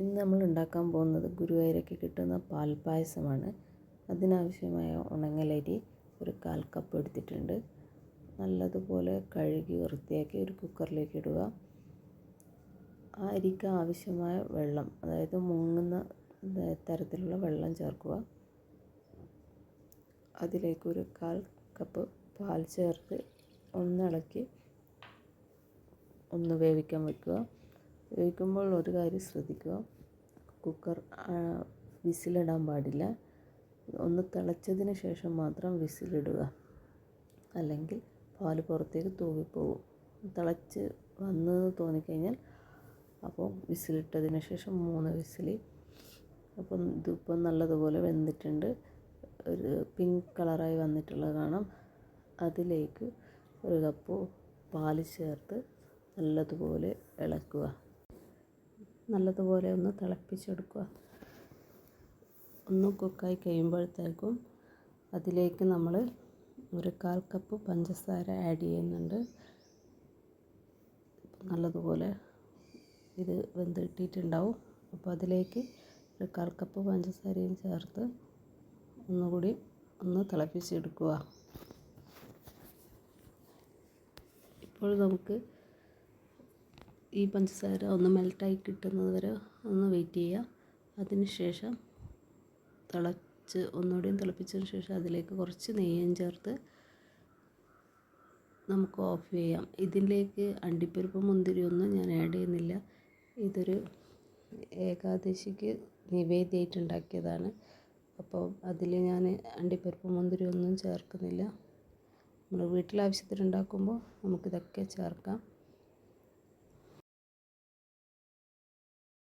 ഇന്ന് നമ്മൾ ഉണ്ടാക്കാൻ പോകുന്നത് ഗുരുവായൂരൊക്കെ കിട്ടുന്ന പാൽപ്പായസമാണ്. അതിനാവശ്യമായ ഉണങ്ങലരി ഒരു കാൽ കപ്പ് എടുത്തിട്ടുണ്ട്. നല്ലതുപോലെ കഴുകി വൃത്തിയാക്കി ഒരു കുക്കറിലേക്ക് ഇടുക. ആ അരിക്ക് ആവശ്യമായ വെള്ളം അതായത് മുങ്ങുന്ന തരത്തിലുള്ള വെള്ളം ചേർക്കുക. അതിലേക്ക് ഒരു കാൽ കപ്പ് പാൽ ചേർത്ത് ഒന്നിളക്കി ഒന്ന് വേവിക്കാൻ വെക്കുക. വേവിക്കുമ്പോൾ ഒരു കാര്യം ശ്രദ്ധിക്കുക. കുക്കർ വിസിലിടാൻ പാടില്ല. ഒന്ന് തിളച്ചതിന് ശേഷം മാത്രം വിസിലിടുക. അല്ലെങ്കിൽ പാൽ പുറത്തേക്ക് തൂവിപ്പോവും. തിളച്ച് വന്നത് തോന്നിക്കഴിഞ്ഞാൽ അപ്പോൾ വിസിലിട്ടതിന് ശേഷം മൂന്ന് വിസിൽ അപ്പം ഇതിപ്പം നല്ലതുപോലെ വെന്തിട്ടുണ്ട്. ഒരു പിങ്ക് കളറായി വന്നിട്ടുള്ളത് കാണാം. അതിലേക്ക് ഒരു കപ്പ് പാൽ ചേർത്ത് നല്ലതുപോലെ ഇളക്കുക. നല്ലതുപോലെ ഒന്ന് തിളപ്പിച്ചെടുക്കുക. ഒന്ന് കുക്കായി കഴിയുമ്പോഴത്തേക്കും അതിലേക്ക് നമ്മൾ ഒരു കാൽ കപ്പ് പഞ്ചസാര ആഡ് ചെയ്യുന്നുണ്ട്. നല്ലതുപോലെ ഇത് വെന്ത് കിട്ടിയിട്ടുണ്ടാവും അപ്പോൾ അതിലേക്ക് ഒരു കാൽ കപ്പ് പഞ്ചസാരയും ചേർത്ത് ഒന്നുകൂടി ഒന്ന് തിളപ്പിച്ചെടുക്കുക. ഇപ്പോൾ നമുക്ക് ഈ പഞ്ചസാര ഒന്ന് മെൽട്ടായി കിട്ടുന്നത് വരെ ഒന്ന് വെയിറ്റ് ചെയ്യുക അതിന് ശേഷം തിളച്ച് ഒന്നുകൂടിയും തിളപ്പിച്ചതിന് ശേഷം അതിലേക്ക് കുറച്ച് നെയ്യും ചേർത്ത് നമുക്ക് ഓഫ് ചെയ്യാം. ഇതിലേക്ക് അണ്ടിപ്പരിപ്പ് മുന്തിരിയൊന്നും ഞാൻ ആഡ് ചെയ്യുന്നില്ല. ഇതൊരു ഏകാദശിക്ക് നിവേദ്യമായിട്ട് ഉണ്ടാക്കിയതാണ് അപ്പോൾ അതിൽ ഞാൻ അണ്ടിപ്പരിപ്പ് മുന്തിരി ഒന്നും ചേർക്കുന്നില്ല. നമ്മൾ വീട്ടിൽ ആവശ്യത്തിനുണ്ടാക്കുമ്പോൾ നമുക്കിതൊക്കെ ചേർക്കാം.